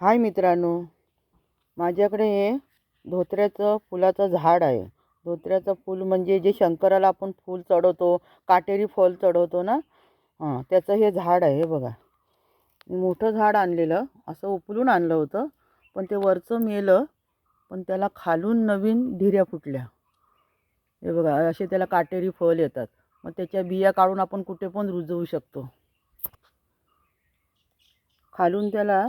हाय मित्रांनो. माझ्याकडे हे धोत्र्याचं फुलाचं झाड आहे. धोत्र्याचं फूल म्हणजे जे शंकराला आपण फूल चढवतो काटेरी फळ चढवतो ना? हां त्याचं हे झाड आहे हे बघा. मोठं झाड आणलेलं असं उपलून आणलं होतं पण ते वरचं मेलं पण त्याला खालून नवीन ढिऱ्या फुटल्या. हे बघा असे त्याला काटेरी फळ येतात. मग त्याच्या बिया काढून आपण कुठे पण रुजवू शकतो. खालून त्याला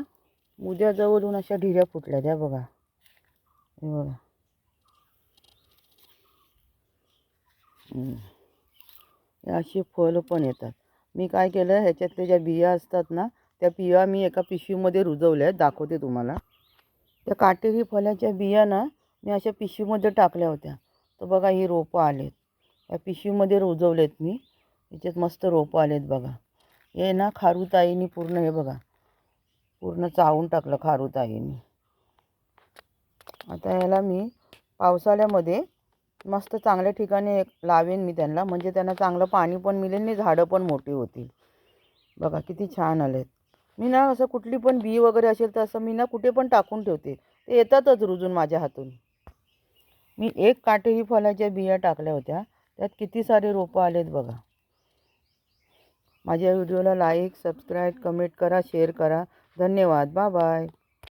उद्याजवळून अशा ढिऱ्या फुटल्या त्या बघा. हे बघा. हे अशी फळं पण येतात. मी काय केलं ह्याच्यातल्या ज्या बिया असतात ना त्या बिया मी एका पिशवीमध्ये रुजवल्या आहेत दाखवते तुम्हाला. त्या काटेरी फळाच्या बिया ना मी अशा पिशवीमध्ये टाकल्या होत्या. तर बघा ही रोपं आलेत. या पिशवीमध्ये रुजवलेत मी. याच्यात मस्त रोपं आलेत बघा. हे ना खारुताईनी पूर्ण हे बघा. पूर्ण चावून टाकलं खारुताईने. आता याला मी पावसाळ्यामध्ये मस्त चांगल्या ठिकाणी लावेन मी त्यांना. म्हणजे त्यांना चांगलं पाणी पण मिळेल आणि झाडं पण मोठी होतील. बघा किती छान आलेत. मी ना असं कुठली पण बी वगैरे असेल तर असं मी ना कुठे पण टाकून ठेवते. ते येतातच रुजून माझ्या हातून. मी एक काटेरी फळाच्या बिया टाकल्या होत्या. त्यात किती सारे रोपं आलेत बघा. माझ्या व्हिडिओला लाईक सबस्क्राईब कमेंट करा शेअर करा. धन्यवाद. Bye bye.